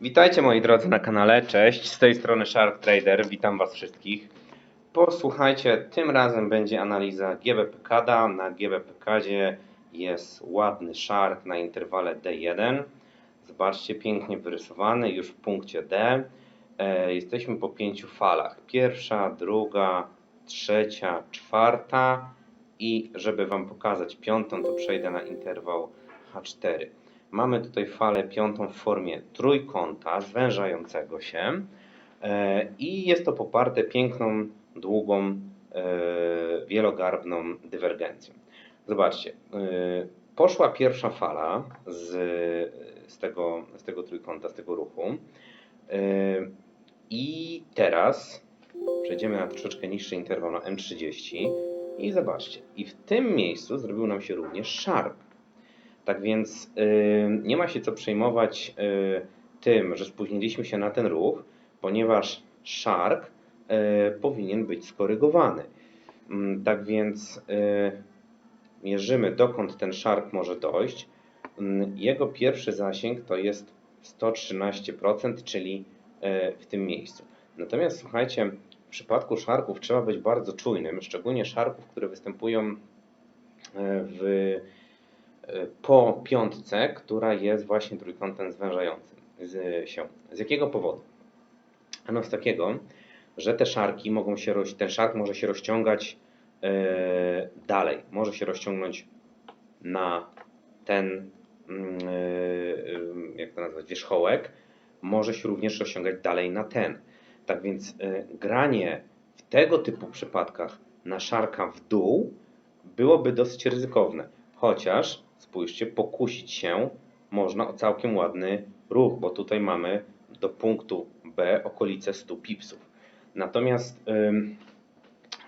Witajcie moi drodzy na kanale, cześć, z tej strony Shark Trader, witam was wszystkich. Posłuchajcie, tym razem będzie analiza GBP-KADA, na GBP-KADzie jest ładny Shark na interwale D1. Zobaczcie, pięknie wyrysowany już w punkcie D. E, jesteśmy po pięciu falach, pierwsza, druga, trzecia, czwarta i żeby wam pokazać piątą, to przejdę na interwał H4. Mamy tutaj falę piątą w formie trójkąta zwężającego się e, i jest to poparte piękną, długą, e, wielogarbną dywergencją. Zobaczcie, e, poszła pierwsza fala z, z, tego, z tego trójkąta, z tego ruchu i teraz przejdziemy na troszeczkę niższy interwał na M30 i zobaczcie, i w tym miejscu zrobił nam się również szarp. Tak więc y, nie ma się co przejmować y, tym, że spóźniliśmy się na ten ruch, ponieważ Shark y, powinien być skorygowany. Mm, Tak więc mierzymy dokąd ten Shark może dojść. Mm, Jego pierwszy zasięg to jest 113%, czyli w tym miejscu. Natomiast słuchajcie, w przypadku szarków trzeba być bardzo czujnym, szczególnie szarków, które występują w po piątce, która jest właśnie trójkątem zwężającym z się. Z jakiego powodu? Ano z takiego, że te szarki mogą się, ten szark może się rozciągać e, dalej. Może się rozciągnąć na ten, e, jak to nazwać, wierzchołek. Może się również rozciągać dalej na ten. Tak więc e, granie w tego typu przypadkach na szarka w dół byłoby dosyć ryzykowne. Chociaż spójrzcie, pokusić się można o całkiem ładny ruch, bo tutaj mamy do punktu B okolice 100 pipsów. Natomiast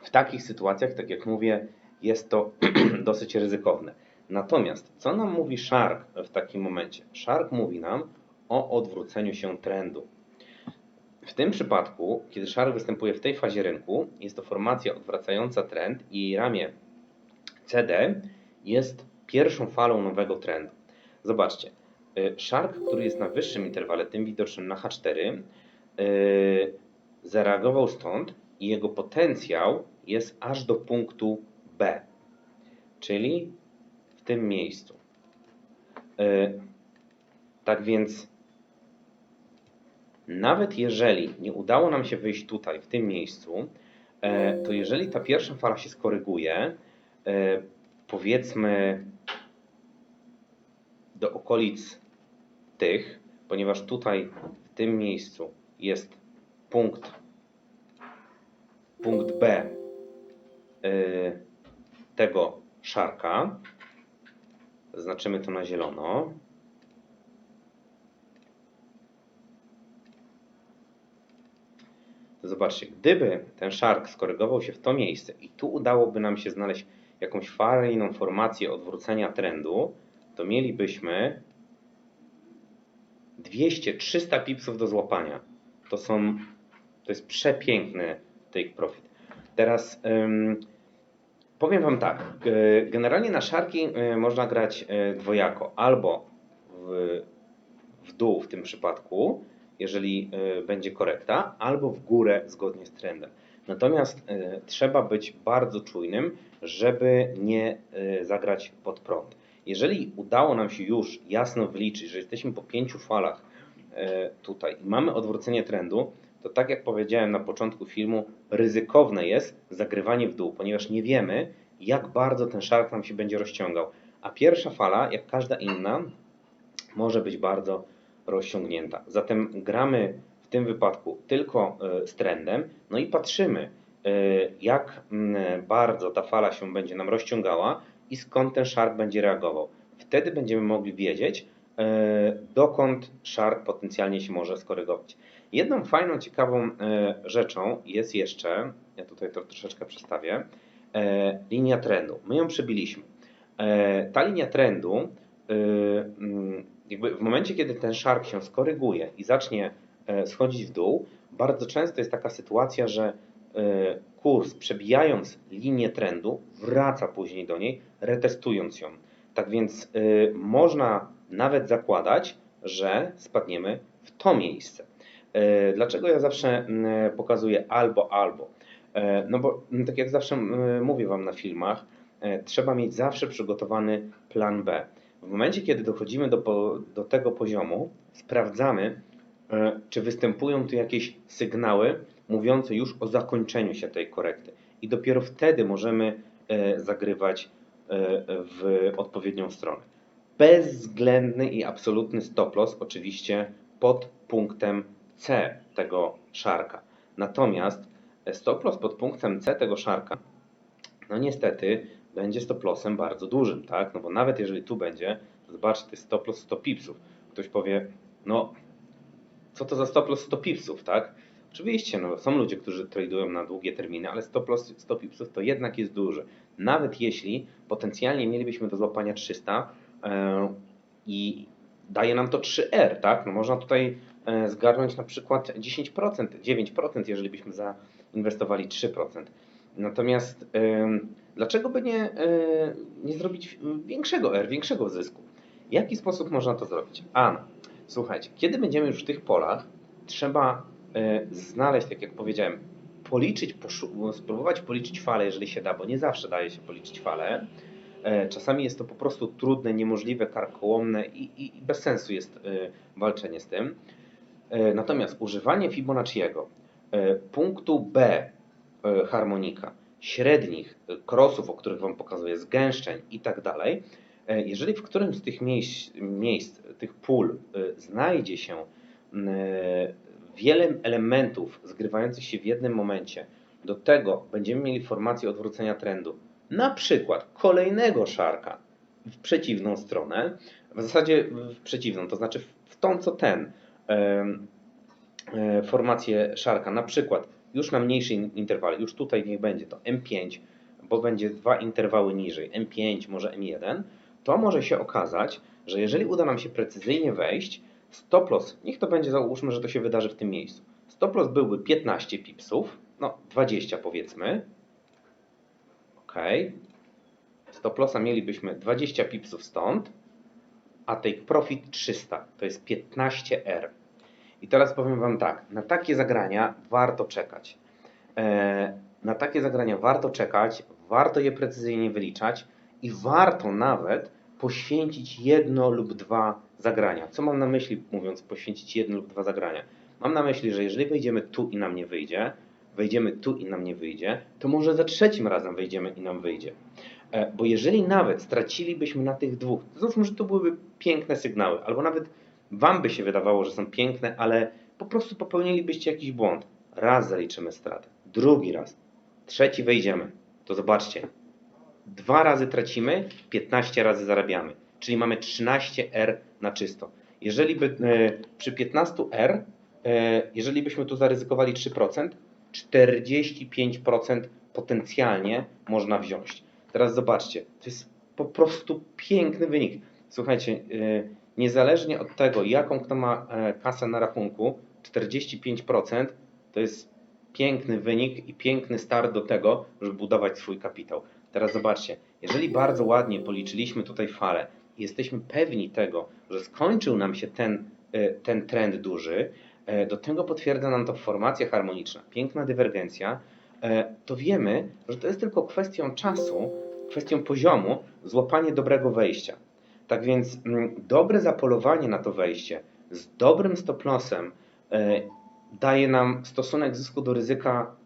w takich sytuacjach, tak jak mówię, jest to dosyć ryzykowne. Natomiast co nam mówi Shark w takim momencie? Shark mówi nam o odwróceniu się trendu. W tym przypadku, kiedy Shark występuje w tej fazie rynku, jest to formacja odwracająca trend i ramię CD jest pierwszą falą nowego trendu. Zobaczcie, y, Shark, który jest na wyższym interwale, tym widocznym na H4, y, zareagował stąd i jego potencjał jest aż do punktu B, czyli w tym miejscu. Y, Tak więc, nawet jeżeli nie udało nam się wyjść tutaj, w tym miejscu, to jeżeli ta pierwsza fala się skoryguje, powiedzmy do okolic tych, ponieważ tutaj w tym miejscu jest punkt punkt B y, tego szarka. Zaznaczymy to na zielono. Zobaczcie, gdyby ten szark skorygował się w to miejsce i tu udałoby nam się znaleźć jakąś fajną formację odwrócenia trendu, to mielibyśmy 200-300 pipsów do złapania. To są, to jest przepiękny take profit. Teraz ym, powiem Wam tak, y, generalnie na szarki y, można grać y, dwojako, albo w, w dół w tym przypadku, jeżeli będzie korekta, albo w górę zgodnie z trendem. Natomiast trzeba być bardzo czujnym, żeby nie zagrać pod prąd. Jeżeli udało nam się już jasno wyliczyć, że jesteśmy po pięciu falach e, tutaj i mamy odwrócenie trendu, to tak jak powiedziałem na początku filmu, ryzykowne jest zagrywanie w dół, ponieważ nie wiemy, jak bardzo ten szark nam się będzie rozciągał. A pierwsza fala, jak każda inna, może być bardzo rozciągnięta. Zatem gramy w tym wypadku tylko e, z trendem, no i patrzymy, e, jak bardzo ta fala się będzie nam rozciągała i skąd ten szark będzie reagował. Wtedy będziemy mogli wiedzieć, e, dokąd szark potencjalnie się może skorygować. Jedną fajną, ciekawą e, rzeczą jest jeszcze, ja tutaj to troszeczkę przestawię, e, linia trendu. My ją przebiliśmy. Ta linia trendu, mm, jakby w momencie, kiedy ten szark się skoryguje i zacznie schodzić w dół, bardzo często jest taka sytuacja, że kurs przebijając linię trendu wraca później do niej, retestując ją. Tak więc y, można nawet zakładać, że spadniemy w to miejsce. E, Dlaczego ja zawsze pokazuję albo, albo? E, No bo tak jak zawsze mówię Wam na filmach, e, trzeba mieć zawsze przygotowany plan B. W momencie, kiedy dochodzimy do, do tego poziomu, sprawdzamy, e, czy występują tu jakieś sygnały mówiące już o zakończeniu się tej korekty. I dopiero wtedy możemy e, zagrywać e, w odpowiednią stronę. Bezwzględny i absolutny stop loss oczywiście pod punktem C tego szarka. Natomiast stop loss pod punktem C tego szarka, no niestety będzie stop lossem bardzo dużym, tak? No bo nawet jeżeli tu będzie, zobaczcie, to jest stop loss 100 pipsów. Ktoś powie, no co to za stop loss 100 pipsów, tak? Oczywiście, no, są ludzie, którzy tradują na długie terminy, ale stop loss 100 pipsów to jednak jest duży. Nawet jeśli potencjalnie mielibyśmy do złapania 300 e, i daje nam to 3R, tak? No można tutaj e, zgarnąć na przykład 10%, 9%, jeżeli byśmy zainwestowali 3%. Natomiast em, dlaczego by nie, e, nie zrobić większego R, większego zysku? W jaki sposób można to zrobić? Ano, słuchajcie, kiedy będziemy już w tych polach, trzeba e, znaleźć, tak jak powiedziałem, policzyć, spróbować policzyć fale, jeżeli się da, bo nie zawsze daje się policzyć fale. E, Czasami jest to po prostu trudne, niemożliwe, karkołomne i, i, i bez sensu jest e, walczenie z tym. E, Natomiast używanie Fibonacciego, e, punktu B e, harmonika, średnich e, krosów, o których Wam pokazuję, zgęszczeń i tak dalej, e, jeżeli w którymś z tych miejsc, miejsc tych pól e, znajdzie się e, wiele elementów zgrywających się w jednym momencie, do tego będziemy mieli formację odwrócenia trendu, na przykład kolejnego szarka w przeciwną stronę, w zasadzie w przeciwną, to znaczy w tą co ten, e, formację szarka, na przykład już na mniejszym interwale, już tutaj niech będzie to M5, bo będzie dwa interwały niżej, M5, może M1, to może się okazać, że jeżeli uda nam się precyzyjnie wejść, stop loss, niech to będzie, załóżmy, że to się wydarzy w tym miejscu. Stop loss byłby 15 pipsów, no 20 powiedzmy, ok. Stop lossa mielibyśmy 20 pipsów stąd, a take profit 300, to jest 15R. I teraz powiem Wam tak, na takie zagrania warto czekać. E, na takie zagrania warto czekać, warto je precyzyjnie wyliczać i warto nawet poświęcić jedno lub dwa zagrania. Co mam na myśli mówiąc poświęcić jedno lub dwa zagrania? Mam na myśli, że jeżeli wejdziemy tu i nam nie wyjdzie, wejdziemy tu i nam nie wyjdzie, to może za trzecim razem wejdziemy i nam wyjdzie. E, Bo jeżeli nawet stracilibyśmy na tych dwóch, to załóżmy, że to byłyby piękne sygnały, albo nawet Wam by się wydawało, że są piękne, ale po prostu popełnilibyście jakiś błąd. Raz zaliczymy stratę, drugi raz, trzeci wejdziemy. To zobaczcie, dwa razy tracimy, 15 razy zarabiamy, czyli mamy 13R na czysto. Jeżeli by e, przy 15R, e, jeżeli byśmy tu zaryzykowali 3%, 45% potencjalnie można wziąć. Teraz zobaczcie, to jest po prostu piękny wynik. Słuchajcie, e, niezależnie od tego, jaką kto ma kasę na rachunku, 45% to jest piękny wynik i piękny start do tego, żeby budować swój kapitał. Teraz zobaczcie, jeżeli bardzo ładnie policzyliśmy tutaj falę i jesteśmy pewni tego, że skończył nam się ten, e, ten trend duży, e, do tego potwierdza nam to formacja harmoniczna, piękna dywergencja, e, to wiemy, że to jest tylko kwestią czasu, kwestią poziomu, złapanie dobrego wejścia. Tak więc mm, dobre zapolowanie na to wejście z dobrym stop lossem e, daje nam stosunek zysku do ryzyka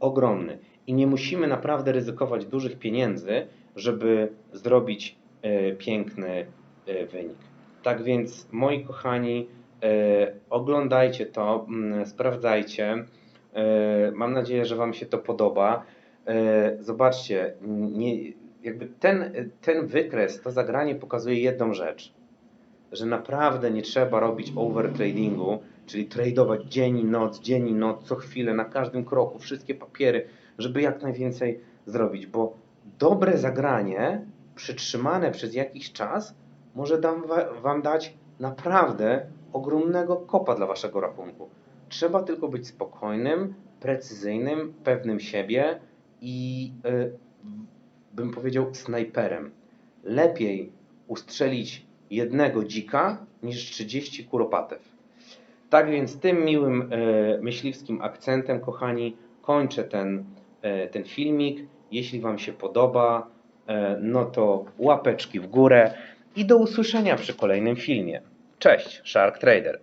ogromny i nie musimy naprawdę ryzykować dużych pieniędzy, żeby zrobić e, piękny e, wynik. Tak więc, moi kochani, e, oglądajcie to, mm, sprawdzajcie. Mam nadzieję, że Wam się to podoba. Zobaczcie, nie, jakby ten, ten wykres, to zagranie pokazuje jedną rzecz, że naprawdę nie trzeba robić overtradingu, czyli tradować dzień i noc, dzień i noc, co chwilę, na każdym kroku, wszystkie papiery, żeby jak najwięcej zrobić, bo dobre zagranie, przytrzymane przez jakiś czas, może dam, wa- Wam dać naprawdę ogromnego kopa dla Waszego rachunku. Trzeba tylko być spokojnym, precyzyjnym, pewnym siebie i y, bym powiedział snajperem. Lepiej ustrzelić jednego dzika niż 30 kuropatew. Tak więc tym miłym e, myśliwskim akcentem, kochani, kończę ten, ten filmik. Jeśli Wam się podoba, e, no to łapeczki w górę i do usłyszenia przy kolejnym filmie. Cześć, Shark Trader.